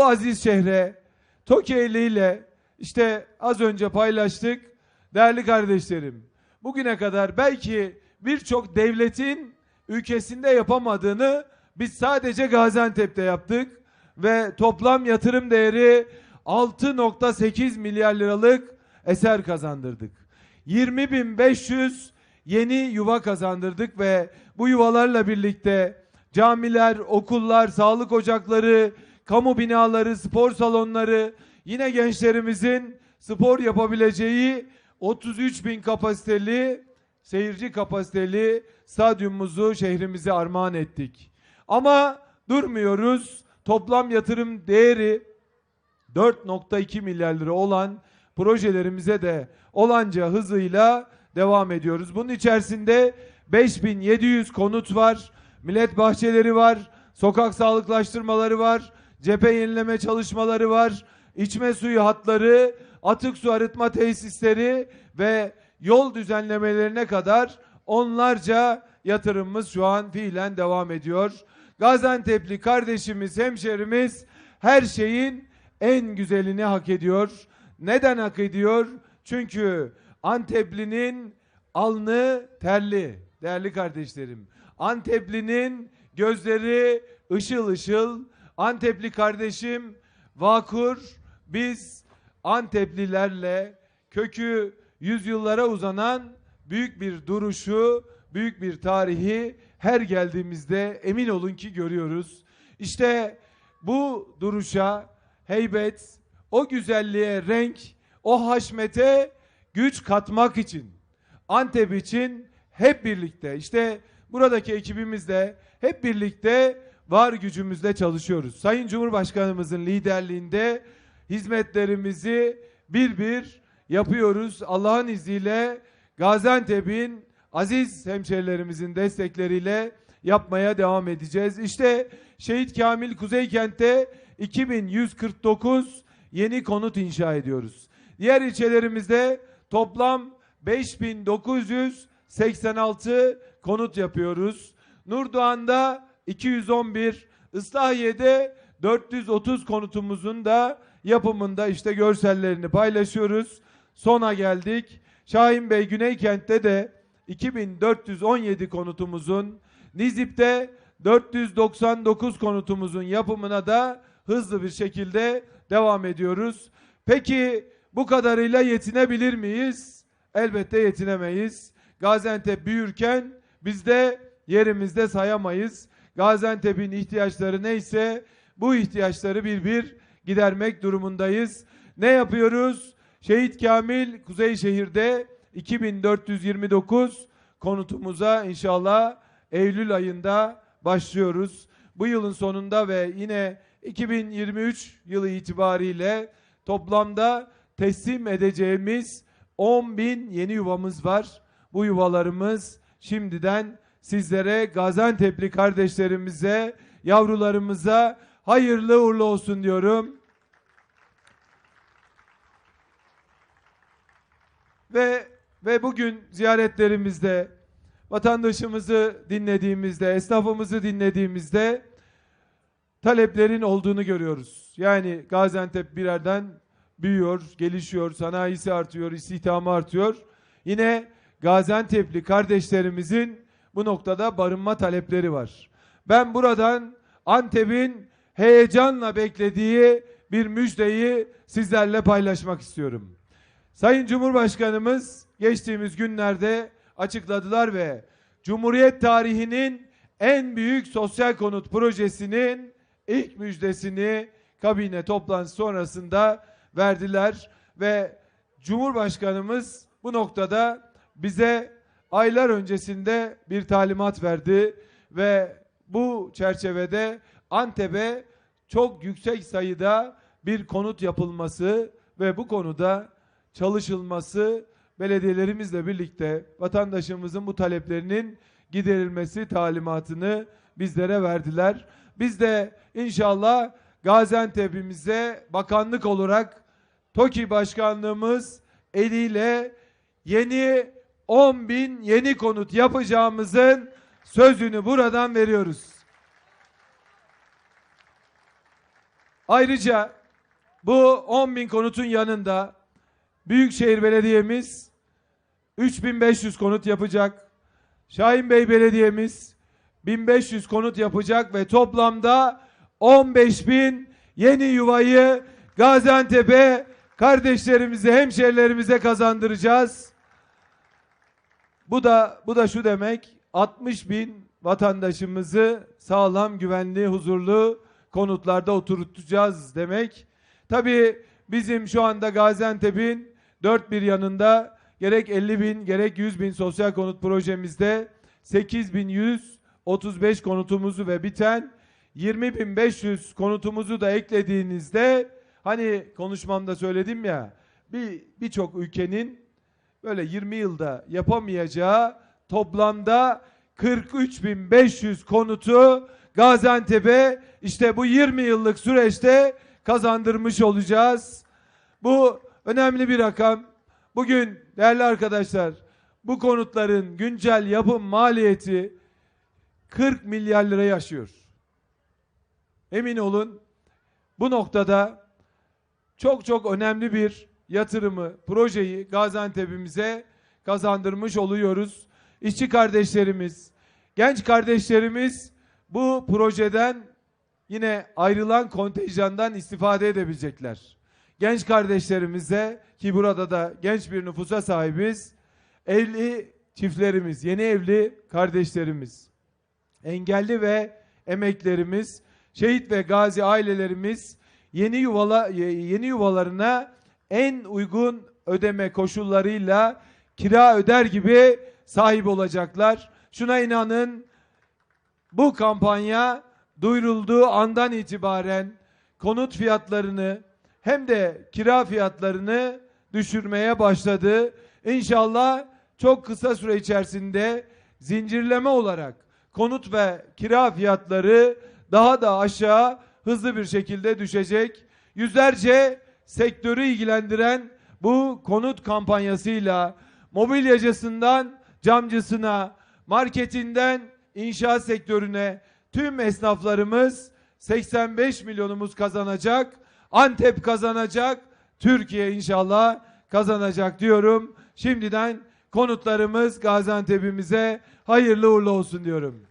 Bu aziz şehre Tokyo ile işte az önce paylaştık değerli kardeşlerim. Bugüne kadar belki birçok devletin ülkesinde yapamadığını biz sadece Gaziantep'te yaptık ve toplam yatırım değeri 6.8 milyar liralık eser kazandırdık. 20.500 yeni yuva kazandırdık ve bu yuvalarla birlikte camiler, okullar, sağlık ocakları, kamu binaları, spor salonları, yine gençlerimizin spor yapabileceği 33 bin kapasiteli, seyirci kapasiteli stadyumumuzu şehrimize armağan ettik. Ama durmuyoruz. Toplam yatırım değeri 4.2 milyar lira olan projelerimize de olanca hızıyla devam ediyoruz. Bunun içerisinde 5700 konut var, millet bahçeleri var, sokak sağlıklaştırmaları var, cephe yenileme çalışmaları var, içme suyu hatları, atık su arıtma tesisleri ve yol düzenlemelerine kadar onlarca yatırımımız şu an fiilen devam ediyor. Gaziantep'li kardeşimiz, hemşerimiz her şeyin en güzelini hak ediyor. Neden hak ediyor? Çünkü Anteplinin alnı terli değerli kardeşlerim. Anteplinin gözleri ışıl ışıl. Antepli kardeşim Vakur biz Anteplilerle kökü yüzyıllara uzanan büyük bir duruşu, büyük bir tarihi her geldiğimizde emin olun ki görüyoruz. İşte bu duruşa heybet, o güzelliğe renk, o haşmete güç katmak için, Antep için hep birlikte, işte buradaki ekibimizle hep birlikte var gücümüzle çalışıyoruz. Sayın Cumhurbaşkanımızın liderliğinde hizmetlerimizi bir bir yapıyoruz. Allah'ın izniyle Gaziantep'in aziz hemşerilerimizin destekleriyle yapmaya devam edeceğiz. İşte Şehit Kamil Kuzeykent'te 2149 yeni konut inşa ediyoruz. Diğer ilçelerimizde toplam 5986 konut yapıyoruz. Nurdoğan'da 211, Islahiye'de 430 konutumuzun da yapımında işte görsellerini paylaşıyoruz. Sona geldik. Şahin Bey Güneykent'te de 2417 konutumuzun, Nizip'te 499 konutumuzun yapımına da hızlı bir şekilde devam ediyoruz. Peki bu kadarıyla yetinebilir miyiz? Elbette yetinemeyiz. Gaziantep büyürken biz de yerimizde sayamayız. Gaziantep'in ihtiyaçları neyse bu ihtiyaçları bir bir gidermek durumundayız. Ne yapıyoruz? Şehit Kamil Kuzeyşehir'de 2429 konutumuza inşallah Eylül ayında başlıyoruz. Bu yılın sonunda ve yine 2023 yılı itibariyle toplamda teslim edeceğimiz 10 bin yeni yuvamız var. Bu yuvalarımız şimdiden sizlere Gaziantep'li kardeşlerimize, yavrularımıza hayırlı uğurlu olsun diyorum. Ve ve bugün ziyaretlerimizde vatandaşımızı dinlediğimizde, esnafımızı dinlediğimizde taleplerin olduğunu görüyoruz. Yani Gaziantep bir yerden büyüyor, gelişiyor, sanayisi artıyor, istihdamı artıyor. Yine Gaziantep'li kardeşlerimizin bu noktada barınma talepleri var. Ben buradan Antep'in heyecanla beklediği bir müjdeyi sizlerle paylaşmak istiyorum. Sayın Cumhurbaşkanımız geçtiğimiz günlerde açıkladılar ve Cumhuriyet tarihinin en büyük sosyal konut projesinin ilk müjdesini kabine toplantısı sonrasında verdiler ve Cumhurbaşkanımız bu noktada bize aylar öncesinde bir talimat verdi ve bu çerçevede Antep'e çok yüksek sayıda bir konut yapılması ve bu konuda çalışılması belediyelerimizle birlikte vatandaşımızın bu taleplerinin giderilmesi talimatını bizlere verdiler. Biz de inşallah Gaziantep'imize bakanlık olarak TOKİ başkanlığımız eliyle yeni 10 bin yeni konut yapacağımızın sözünü buradan veriyoruz. Ayrıca bu 10 bin konutun yanında Büyükşehir Belediye'miz 3500 konut yapacak. Şahin Bey Belediye'miz 1500 konut yapacak ve toplamda 15 bin yeni yuvayı Gaziantep'e kardeşlerimize, hemşerilerimize kazandıracağız. Bu da bu da şu demek 60 bin vatandaşımızı sağlam, güvenli, huzurlu konutlarda oturtacağız demek. Tabii bizim şu anda Gaziantep'in dört bir yanında gerek 50 bin gerek 100 bin sosyal konut projemizde 8135 konutumuzu ve biten 20.500 konutumuzu da eklediğinizde hani konuşmamda söyledim ya bir birçok ülkenin böyle 20 yılda yapamayacağı toplamda 43.500 konutu Gaziantep'e işte bu 20 yıllık süreçte kazandırmış olacağız. Bu önemli bir rakam. Bugün değerli arkadaşlar bu konutların güncel yapım maliyeti 40 milyar lirayı aşıyor. Emin olun bu noktada çok çok önemli bir yatırımı, projeyi Gaziantep'imize kazandırmış oluyoruz. İşçi kardeşlerimiz, genç kardeşlerimiz bu projeden yine ayrılan kontenjandan istifade edebilecekler. Genç kardeşlerimize ki burada da genç bir nüfusa sahibiz. Evli çiftlerimiz, yeni evli kardeşlerimiz, engelli ve emeklerimiz, şehit ve gazi ailelerimiz yeni yuvala yeni yuvalarına en uygun ödeme koşullarıyla kira öder gibi sahip olacaklar. Şuna inanın bu kampanya duyurulduğu andan itibaren konut fiyatlarını hem de kira fiyatlarını düşürmeye başladı. İnşallah çok kısa süre içerisinde zincirleme olarak konut ve kira fiyatları daha da aşağı hızlı bir şekilde düşecek. Yüzlerce sektörü ilgilendiren bu konut kampanyasıyla mobilyacısından camcısına, marketinden inşaat sektörüne tüm esnaflarımız 85 milyonumuz kazanacak. Antep kazanacak. Türkiye inşallah kazanacak diyorum. Şimdiden konutlarımız Gaziantep'imize hayırlı uğurlu olsun diyorum.